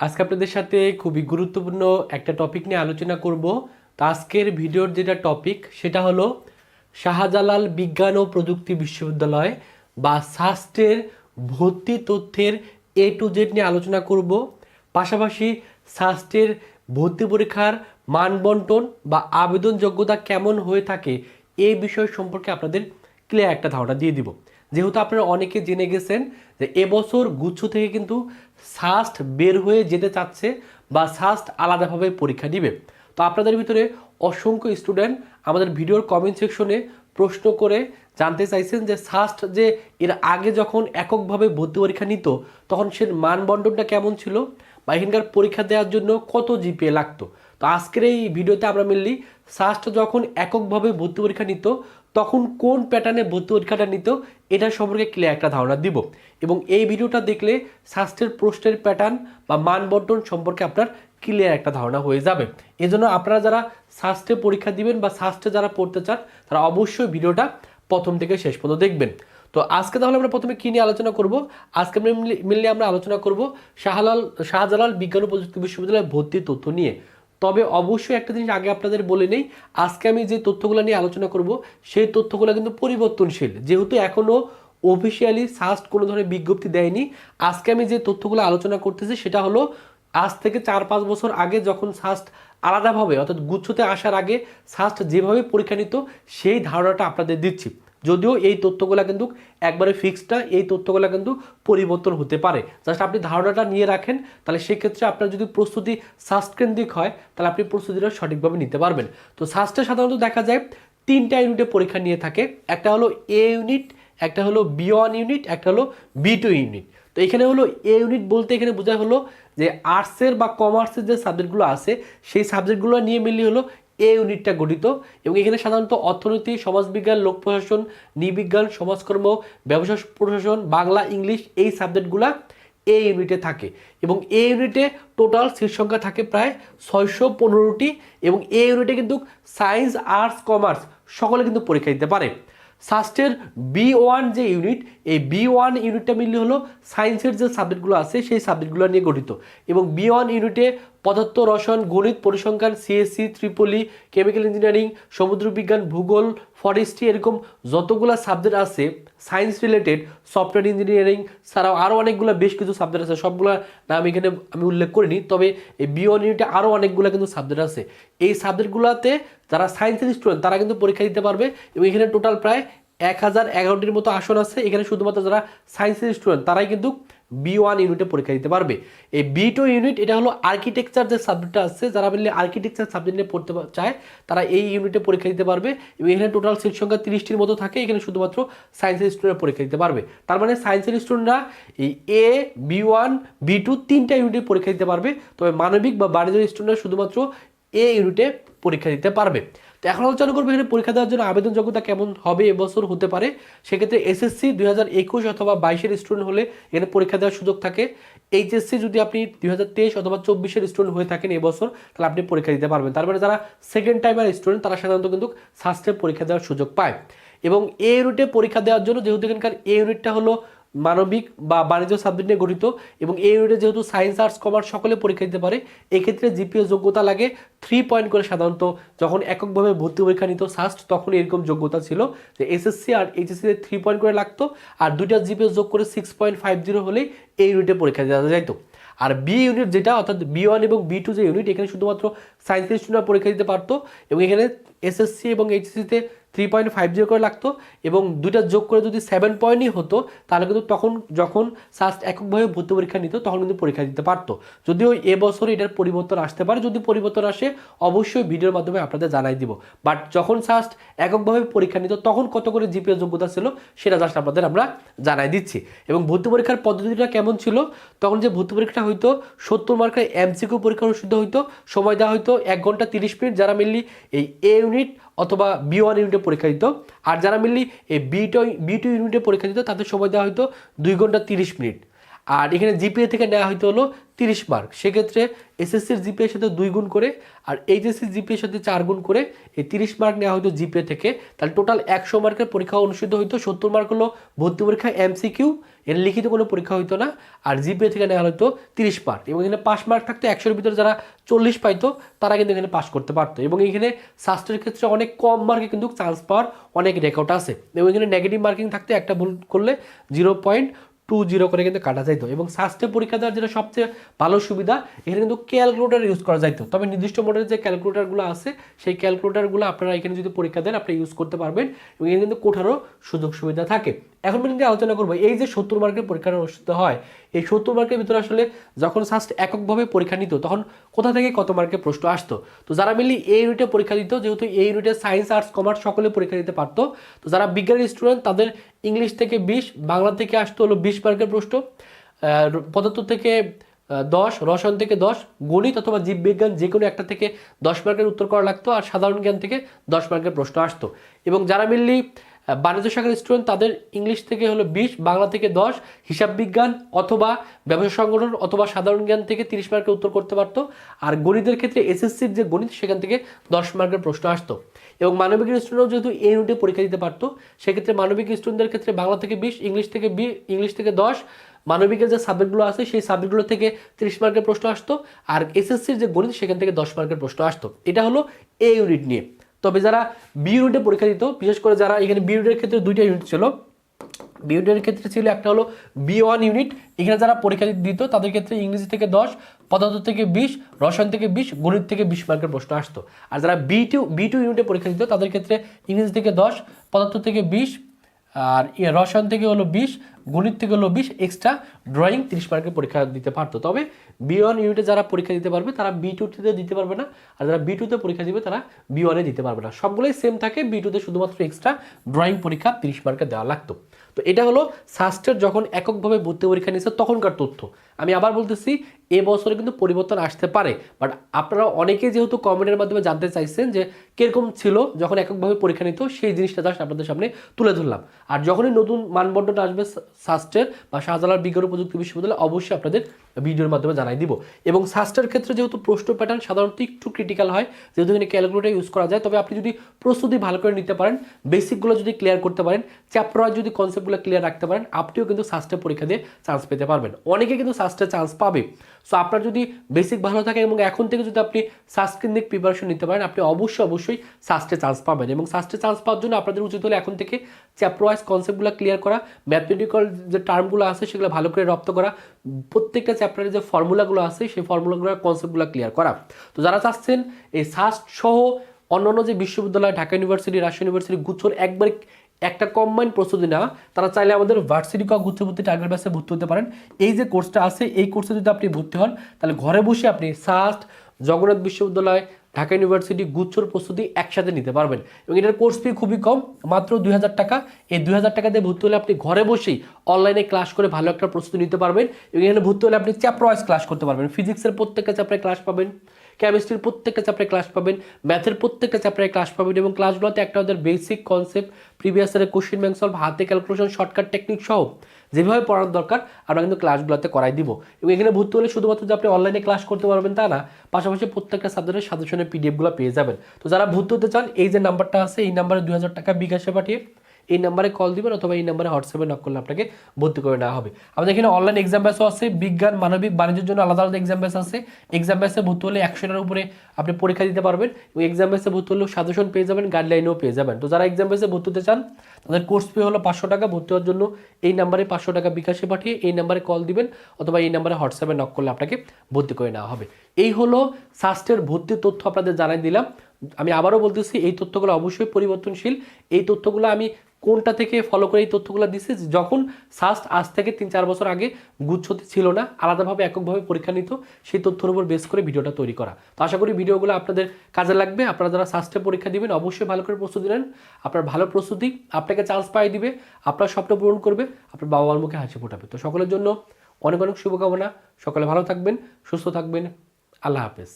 আজকে আপনাদের সাথে খুবই গুরুত্বপূর্ণ একটা টপিক নিয়ে আলোচনা করব। তো আজকের ভিডিওর যেটা টপিক সেটা হলো শাহজালাল বিজ্ঞান ও প্রযুক্তি বিশ্ববিদ্যালয় বা সাস্টের ভর্তি তথ্যের এ টু জেড নিয়ে আলোচনা করব। পাশাপাশি সাস্টের ভর্তি পরীক্ষার মানবন্টন বা আবেদন যোগ্যতা কেমন হয়ে থাকে এই বিষয় সম্পর্কে আপনাদের ক্লিয়ার একটা ধারণা দিয়ে দিব। যেহেতু আপনারা অনেকে জেনে গেছেন যে এবছর গুচ্ছ থেকে কিন্তু সাস্ট বের হয়ে যেতে চাচ্ছে বা সাস্ট আলাদাভাবে পরীক্ষা দিবে। তো আপনাদের ভিতরে অসংখ্য স্টুডেন্ট আমাদের ভিডিওর কমেন্ট সেকশনে প্রশ্ন করে জানতে চাইছেন যে সাস্ট যে এর আগে যখন এককভাবে ভর্তি পরীক্ষা নিত, তখন সে মানবন্টনটা কেমন ছিল বা এখানকার পরীক্ষা দেওয়ার জন্য কত জিপিএ লাগতো? তো আজকের এই ভিডিওতে আমরা মেনলি সাস্ট যখন এককভাবে ভর্তি পরীক্ষা নিত তখন কোন প্যাটার্নে ভর্তি পরীক্ষাটা নিত, এটা সম্পর্কে ক্লিয়ার একটা ধারণা দিব। এবং এই ভিডিওটা দেখলে স্বাস্থ্যের প্রশ্নের প্যাটার্ন বা মানবন্টন সম্পর্কে আপনার ক্লিয়ার একটা ধারণা হয়ে যাবে। এজন্য আপনারা যারা স্বাস্থ্যে পরীক্ষা দিবেন বা স্বাস্থ্যে যারা পড়তে চান, তারা অবশ্যই ভিডিওটা প্রথম থেকে শেষ পর্যন্ত দেখবেন। তো আজকে তাহলে আমরা প্রথমে কী নিয়ে আলোচনা করব? আজকে মিললে আমরা আলোচনা করব শাহলাল, শাহজালাল বিজ্ঞান ও প্রযুক্তি বিশ্ববিদ্যালয়ের ভর্তির তথ্য নিয়ে। তবে অবশ্যই একটা জিনিস আগে আপনাদের বলে নেই, আজকে আমি যে তথ্যগুলো নিয়ে আলোচনা করব, সেই তথ্যগুলো কিন্তু পরিবর্তনশীল। যেহেতু এখনও অফিসিয়ালি সাস্ট কোনো ধরনের বিজ্ঞপ্তি দেয়নি, আজকে আমি যে তথ্যগুলো আলোচনা করতেছি সেটা হলো, আজ থেকে চার পাঁচ বছর আগে যখন সাস্ট আলাদাভাবে অর্থাৎ গুচ্ছতে আসার আগে সাস্ট যেভাবে পরীক্ষা নিত, সেই ধারণাটা আপনাদের দিচ্ছি। যদিও এই তথ্যগুলো কিন্তু একবারে ফিক্সড না, এই তথ্যগুলো কিন্তু পরিবর্তন হতে পারে। জাস্ট আপনি ধারণাটা নিয়ে রাখেন, তাহলে সেক্ষেত্রে আপনার যদি প্রস্তুতি সাস্টকেন্দ্রিক হয়, তাহলে আপনি প্রস্তুতিটা সঠিকভাবে নিতে পারবেন। তো সাস্টে সাধারণত দেখা যায় তিনটা ইউনিটে পরীক্ষা নিয়ে থাকে, একটা হলো এ ইউনিট একটা হলো বি ওয়ান ইউনিট একটা হলো বি টু ইউনিট তো এখানে হলো এ ইউনিট বলতে এখানে বোঝা হলো যে আর্টসের বা কমার্সের যে সাবজেক্টগুলো আছে, সেই সাবজেক্টগুলো নিয়ে মিলিয়ে হলো এ ইউনিটটা গঠিত এবং এখানে সাধারণত অর্থনীতি, সমাজবিজ্ঞান, লোক প্রশাসন, নৃবিজ্ঞান, সমাজকর্ম, ব্যবসা প্রশাসন, বাংলা, ইংলিশ এই সাবজেক্টগুলা এ ইউনিটে থাকে এবং এ ইউনিটে টোটাল সিট সংখ্যা থাকে প্রায় ছয়শো পনেরোটি এবং এ ইউনিটে কিন্তু সায়েন্স আর্টস কমার্স সকলে কিন্তু পরীক্ষা দিতে পারে। সাস্টের বি ওয়ান যে ইউনিট এই বি ওয়ান ইউনিটটা মিললে হলো সায়েন্সের যে সাবজেক্টগুলো আছে, সেই সাবজেক্টগুলো নিয়ে গঠিত। এবং বি ওয়ান ইউনিটে পদার্থ, রসায়ন, গণিত, পরিসংখ্যান সিএসসি ত্রিপলি কেমিক্যাল ইঞ্জিনিয়ারিং সমুদ্রবিজ্ঞান ভূগোল ফরেস্ট্রি এরকম যতগুলো সাবজেক্ট আছে সায়েন্স রিলেটেড সফটওয়্যার ইঞ্জিনিয়ারিং ছাড়াও আরও অনেকগুলো বেশ কিছু সাবজেক্ট আছে, সবগুলো নাম এখানে আমি উল্লেখ করিনি, তবে এই বি ওয়ান ইউনিটে আরও অনেকগুলো কিন্তু সাবজেক্ট আছে। এই সাবজেক্টগুলোতে যারা সায়েন্সের স্টুডেন্ট তারা কিন্তু পরীক্ষা দিতে পারবে এবং এখানে টোটাল প্রায় এক হাজার এগারোটির মতো আসন আছে। এখানে শুধুমাত্র যারা সায়েন্সের স্টুডেন্ট তারাই কিন্তু বি ওয়ান ইউনিটে পরীক্ষা দিতে পারবে। এই বি টু ইউনিট এটা হলো আর্কিটেকচার যে সাবজেক্টটা আছে, যারা মিলে আর্কিটেকচার সাবজেক্ট নিয়ে পড়তে চায়, তারা এই ইউনিটে পরীক্ষা দিতে পারবে এবং এখানে টোটাল সিট সংখ্যা তিরিশটির মতো থাকে। এখানে শুধুমাত্র সায়েন্সের স্টুডেন্ট পরীক্ষা দিতে পারবে। তার মানে সায়েন্সের স্টুডেন্টরা এই A B one B two তিনটা ইউনিটে পরীক্ষা দিতে পারবে। তবে মানবিক বা বাণিজ্যের স্টুডেন্টরা শুধুমাত্র এ ইউনিটে পরীক্ষা দিতে পারবে। তো এখন আলোচনা করব, এখানে পরীক্ষা দেওয়ার জন্য আবেদন যোগ্যতা কেমন হবে এবছর হতে পারে, সেক্ষেত্রে এসএসসি দুই হাজার একুশ অথবা বাইশের স্টুডেন্ট হলে এখানে পরীক্ষা দেওয়ার সুযোগ থাকে। এইচএসসি যদি আপনি দুই হাজার তেইশ অথবা চব্বিশের স্টুডেন্ট হয়ে থাকেন এবছর, তাহলে আপনি পরীক্ষা দিতে পারবেন। তারপরে যারা সেকেন্ড টাইমের স্টুডেন্ট তারা সাধারণত কিন্তু সাস্টে পরীক্ষা দেওয়ার সুযোগ পায়। এবং এ ইউনিটে পরীক্ষা দেওয়ার জন্য যেহেতু এখানকার এ ইউনিটটা হলো মানবিক বা বাণিজ্য সাবজেক্ট নিয়ে গঠিত এবং এই ইউনিটে যেহেতু সায়েন্স আর্টস কমার্স সকলে পরীক্ষা দিতে পারে, এক্ষেত্রে জিপিএ যোগ্যতা লাগে থ্রি পয়েন্ট করে সাধারণত। যখন এককভাবে ভর্তি পরীক্ষা নিত সাস্ট তখন এরকম যোগ্যতা ছিল যে এসএসসি আর এইচএসসিতে থ্রি পয়েন্ট করে লাগতো আর দুইটা জিপিএ যোগ করে সিক্স পয়েন্ট ফাইভ জিরো হলেই এই ইউনিটে পরীক্ষা দেওয়া যাইতো আর বি ইউনিট যেটা, অর্থাৎ বি ওয়ান এবং বি টু যে ইউনিট এখানে শুধুমাত্র সায়েন্সের স্টুডেন্টরা পরীক্ষা দিতে পারতো এবং এখানে এসএসসি এবং এইচএসসিতে থ্রি পয়েন্ট ফাইভ জিরো করে লাগতো এবং দুইটা যোগ করে যদি সেভেন পয়েন্টই হতো, তাহলে কিন্তু তখন যখন সাস্ট এককভাবে ভর্তি পরীক্ষা নিত, তখন কিন্তু পরীক্ষা দিতে পারতো। যদিও এবছর এটার পরিবর্তন আসতে পারে, যদি পরিবর্তন আসে, অবশ্যই ভিডিওর মাধ্যমে আপনাদের জানাই দিব। বাট যখন সাস্ট এককভাবে পরীক্ষা নিত, তখন কত করে জিপিএ যোগ্যতা ছিল, সেটা জাস্ট আপনাদের আমরা জানাই দিচ্ছি। এবং ভর্তি পরীক্ষার পদ্ধতিটা কেমন ছিল, তখন যে ভর্তি পরীক্ষাটা হয়তো সত্তর মার্কের এমসিকিউ পরীক্ষা অনুষ্ঠিত হইতো, সময় দেওয়া হয়তো এক ঘণ্টা তিরিশ মিনিট, যারা মেনলি এই এ ইউনিট অথবা বি ওয়ান ইউনিটে পরীক্ষা দিত। আর যারা মিললি এই বি টু বি টু ইউনিটে পরীক্ষা দিত, তাদের সময় দেওয়া হয়তো দুই ঘণ্টা তিরিশ মিনিট। আর এখানে জিপিএ থেকে নেওয়া হয়তো হলো তিরিশ মার্ক সেক্ষেত্রে এসএসসির জিপিএর সাথে দুই গুণ করে আর এইচএসসির জিপিএর সাথে চার গুণ করে এই তিরিশ মার্ক নেওয়া হয়তো জিপিএ থেকে। তাহলে টোটাল একশো মার্কের পরীক্ষা অনুষ্ঠিত হইতো। সত্তর মার্ক হলো ভর্তি পরীক্ষা এমসিকিউ এর লিখিত কোনো পরীক্ষা হইতো না। আর জিপিএ থেকে নেওয়া হতো তিরিশ মার্ক এবং এখানে পাস মার্ক থাকতো, একশোর ভিতরে যারা চল্লিশ পাইতো, তারা কিন্তু এখানে পাস করতে পারতো। এবং এখানে স্বাস্থ্যের ক্ষেত্রে অনেক কম মার্কে কিন্তু চান্স পাওয়ার অনেক রেকর্ড আছে। এবং এখানে নেগেটিভ মার্কিং থাকতে একটা ভুল করলে জিরো পয়েন্ট টু জিরো করে কিন্তু কাটা যাইতো এবং স্বাস্থ্য পরীক্ষা দেওয়ার যেটা সবচেয়ে ভালো সুবিধা, এখানে কিন্তু ক্যালকুলেটার ইউজ করা যাইতো। তবে নির্দিষ্ট মডেলের যে ক্যালকুলেটারগুলো আছে, সেই ক্যালকুলেটারগুলো আপনারা এখানে যদি পরীক্ষা দেন, আপনি ইউজ করতে পারবেন এবং এখানে কিন্তু কোঠারও সুযোগ সুবিধা থাকে। এখন কিন্তু আলোচনা করব, এই যে সত্তর মার্কের পরীক্ষাটা অনুষ্ঠিত হয়, এই সত্তর মার্কের ভিতরে আসলে যখন সাস্ট এককভাবে পরীক্ষা নিত, তখন কোথা থেকে কত মার্কের প্রশ্ন আসতো? তো যারা মিলি এই ইউনিটে পরীক্ষা দিত, যেহেতু এই ইউনিটে সায়েন্স আর্টস কমার্স সকলে পরীক্ষা দিতে পারতো, তো যারা বিজ্ঞানের স্টুডেন্ট তাদের ইংলিশ থেকে বিশ, বাংলা থেকে আসতো হলো বিশ মার্কের প্রশ্ন পদার্থ থেকে দশ, রসায়ন থেকে দশ, গণিত অথবা জীববিজ্ঞান যে কোনো একটা থেকে দশ মার্কের উত্তর করা লাগতো, আর সাধারণ জ্ঞান থেকে দশ মার্কের প্রশ্ন আসতো। এবং যারা মিললি বাণিজ্য শাখার স্টুডেন্ট তাদের ইংলিশ থেকে হলো বিশ, বাংলা থেকে দশ, হিসাব বিজ্ঞান অথবা ব্যবসা সংগঠন অথবা সাধারণ জ্ঞান থেকে তিরিশ মার্কের উত্তর করতে পারতো। আর গণিতের ক্ষেত্রে এসএসসির যে গণিত, সেখান থেকে দশ মার্কের প্রশ্ন আসতো। এবং মানবিক স্টুডেন্টও যেহেতু এই ইউনিটে পরীক্ষা দিতে পারতো, সেক্ষেত্রে মানবিক স্টুডেন্টদের ক্ষেত্রে বাংলা থেকে বিশ ইংলিশ থেকে বি ইংলিশ থেকে দশ, মানবিকের যে সাবজেক্টগুলো আছে, সেই সাবজেক্টগুলো থেকে তিরিশ মার্কের প্রশ্ন আসতো। আর এসএসসির যে গণিত, সেখান থেকে দশ মার্কের প্রশ্ন আসতো। এটা হলো এ ইউনিট নিয়ে। তবে যারা বি ইউনিটে পরীক্ষা দিত, বিশেষ করে যারা এখানে বি ইউনিটের ক্ষেত্রে দুইটা ইউনিট ছিল বি ইউনিটের ক্ষেত্রে ছিল একটা হলো বি ওয়ান ইউনিট এখানে যারা পরীক্ষা দিত তাদের ক্ষেত্রে ইংরেজি থেকে দশ, পদার্থ থেকে বিশ, রসায়ন থেকে বিশ, গণিত থেকে বিশ মার্কের প্রশ্ন আসতো। আর যারা বি টু বি টু ইউনিটে পরীক্ষা দিত তাদের ক্ষেত্রে ইংরেজি থেকে দশ, পদার্থ থেকে বিশ, আর রসায়ন থেকে হলো বিশ, গণিত থেকে হলো বিশ এক্সট্রা ড্রয়িং তিরিশ মার্কের পরীক্ষা দিতে পারতো। তবে বি ওয়ান ইউনিটে যারা পরীক্ষা দিতে পারবে, তারা বি টুতে দিতে পারবে না। আর যারা বি টুতে পরীক্ষা দিবে, তারা বি ওয়ানে দিতে পারবে না। সবগুলোই সেম থাকে। বি টুতে শুধুমাত্র এক্সট্রা ড্রয়িং পরীক্ষা তিরিশ মার্কের দেওয়া লাগতো। তো এটা হলো সাস্টের যখন এককভাবে ভর্তি পরীক্ষা নিয়েছে, তখনকার তথ্য। আমি আবার বলতেছি, এ বছরে কিন্তু পরিবর্তন আসতে পারে। বাট আপনারা অনেকেই যেহেতু কমেন্টের মাধ্যমে জানতে চাইছেন যে, কীরকম ছিল যখন এককভাবে পরীক্ষা নিত, সেই জিনিসটা জাস্ট আপনাদের সামনে তুলে ধরলাম। আর যখনই নতুন মানবন্টন আসবে সাস্টের বা শাহজালাল বিজ্ঞান প্রযুক্তি বিশ্ববিদ্যালয়, অবশ্যই আপনাদের ভিডিওর মাধ্যমে জানাই দিব। এবং সাস্টের ক্ষেত্রে যেহেতু প্রশ্ন প্যাটার্ন সাধারণত একটু ক্রিটিক্যাল হয়, যেহেতু এখানে ক্যালকুলেটার ইউজ করা যায়, তবে আপনি যদি প্রস্তুতি ভালো করে নিতে পারেন বেসিকগুলো যদি ক্লিয়ার করতে পারেন চ্যাপ্টার ওয়াইজ যদি কনসেপ্টগুলো ক্লিয়ার রাখতে পারেন, আপনিও কিন্তু সাস্টের পরীক্ষা দিয়ে চান্স পেতে পারবেন। অনেকে কিন্তু সাস্টের চান্স পাবে। সো আপনার যদি বেসিক ভালো থাকে এবং এখন থেকে যদি আপনি সাস্কেন্দিক প্রিপারেশন নিতে পারেন, আপনি অবশ্যই অবশ্যই সাস্টে চান্স পাবেন। এবং সাস্টে চান্স পাওয়ার জন্য আপনাদের উচিত হলে এখন থেকে চ্যাপ্টার ওয়াইজ কনসেপ্টগুলো ক্লিয়ার করা ম্যাথমেটিক্যাল যে টার্মগুলো আছে সেগুলো ভালো করে রপ্ত করা, প্রত্যেকটা চ্যাপ্টারের যে ফর্মুলাগুলো আছে সেই ফর্মুলাগুলোর কনসেপ্টগুলো ক্লিয়ার করা। তো যারা চাচ্ছেন এই সাস্ট সহ অন্যান্য যে বিশ্ববিদ্যালয়, ঢাকা ইউনিভার্সিটি রাজশাহী ইউনিভার্সিটি গুচ্ছর একবার একটা কম্বাইন প্রস্তুতি নেওয়া, তারা চাইলে আমাদের ভার্সিটি ক গুচ্ছভর্তি টার্গেট ব্যাসে ভর্তি হতে পারেন। এই যে কোর্সটা আছে, এই কোর্সে যদি আপনি ভর্তি হন, তাহলে ঘরে বসে আপনি সাস্ট জগন্নাথ বিশ্ববিদ্যালয় ঢাকা ইউনিভার্সিটি গুচ্ছর প্রস্তুতি একসাথে নিতে পারবেন। এবং এটার কোর্স ফি খুবই কম, মাত্র দুই হাজার টাকা। এই দুই হাজার টাকা দিয়ে ভর্তি হলে আপনি ঘরে বসেই অনলাইনে ক্লাস করে ভালো একটা প্রস্তুতি নিতে পারবেন। এবং এখানে ভর্তি হলে আপনি চ্যাপ্টার ওয়াইজ ক্লাস করতে পারবেন। ফিজিক্সের প্রত্যেকটা চ্যাপ্টারে ক্লাস পাবেন। কেমিস্ট্রির প্রত্যেকটা চ্যাপ্টারে ক্লাস পাবেন ম্যাথের প্রত্যেকটা চ্যাপ্টারে ক্লাস পাবেন এবং ক্লাসগুলোতে একটা ওদের বেসিক কনসেপ্ট প্রিভিয়াস ইয়ারের কোশ্চেন ব্যাংক সলভ হাতে ক্যালকুলেশন শর্টকাট টেকনিক সহ যেভাবে পড়ার দরকার, আমরা কিন্তু ক্লাসগুলোতে করাই দিব। এবং এখানে ভর্তি হলে শুধুমাত্র যে আপনি অনলাইনে ক্লাস করতে পারবেন তা না, পাশাপাশি প্রত্যেকটা সাবজেক্টের সাজেশনের পিডিএফগুলো পেয়ে যাবেন। তো যারা ভর্তি হতে চান, এই যে নাম্বারটা আছে, এই নাম্বারে দু হাজার টাকা বিকাশে পাঠিয়ে এই নাম্বারে কল দিবেন অথবা এই নাম্বারে হোয়াটসঅ্যাপে নক করলে আপনাকে ভর্তি করে নেওয়া হবে। আমাদের এখানে অনলাইন এক্সাম ব্যাসও আছে, বিজ্ঞান, মানবিক, বাণিজ্যের জন্য আলাদা আলাদা এক্সাম ব্যাস আছে। এক্সাম ব্যাসে ভর্তি হলে একশোটার উপরে আপনি পরীক্ষা দিতে পারবেন। এবং এক্সাম ব্যাসে ভর্তি হলেও সাজেশন পেয়ে যাবেন গাইডলাইনও পেয়ে যাবেন। তো যারা এক্সাম ব্যাসে ভর্তি হতে চান, তাদের কোর্স ফি হলো পাঁচশো টাকা। ভর্তি হওয়ার জন্য এই নাম্বারে পাঁচশো টাকা বিকাশে পাঠিয়ে এই নাম্বারে কল দিবেন অথবা এই নাম্বারে হোয়াটসঅ্যাপে নক করলে আপনাকে ভর্তি করে নেওয়া হবে। এই হলো সাস্টের ভর্তির তথ্য আপনাদের জানাই দিলাম। আমি আবারও বলতেছি, এই তথ্যগুলো অবশ্যই পরিবর্তনশীল। এই তথ্যগুলো আমি কোনটা থেকে ফলো করে এই তথ্যগুলো দিচ্ছি, যখন সাস্ট আজ থেকে তিন চার বছর আগে গুচ্ছতে ছিল না, আলাদাভাবে এককভাবে পরীক্ষা নিত, সেই তথ্যের উপর বেস করে ভিডিওটা তৈরি করা। তো আশা করি ভিডিওগুলো আপনাদের কাজে লাগবে। আপনারা যারা সাস্টে পরীক্ষা দিবেন, অবশ্যই ভালো করে প্রস্তুতি নেন। আপনার ভালো প্রস্তুতি আপনাকে চান্স পাই দিবে, আপনার স্বপ্ন পূরণ করবে, আপনার বাবা মার মুখে হাসি ফোটাবে। তো সকলের জন্য অনেক অনেক শুভকামনা। সকলে ভালো থাকবেন, সুস্থ থাকবেন। আল্লাহ হাফেজ।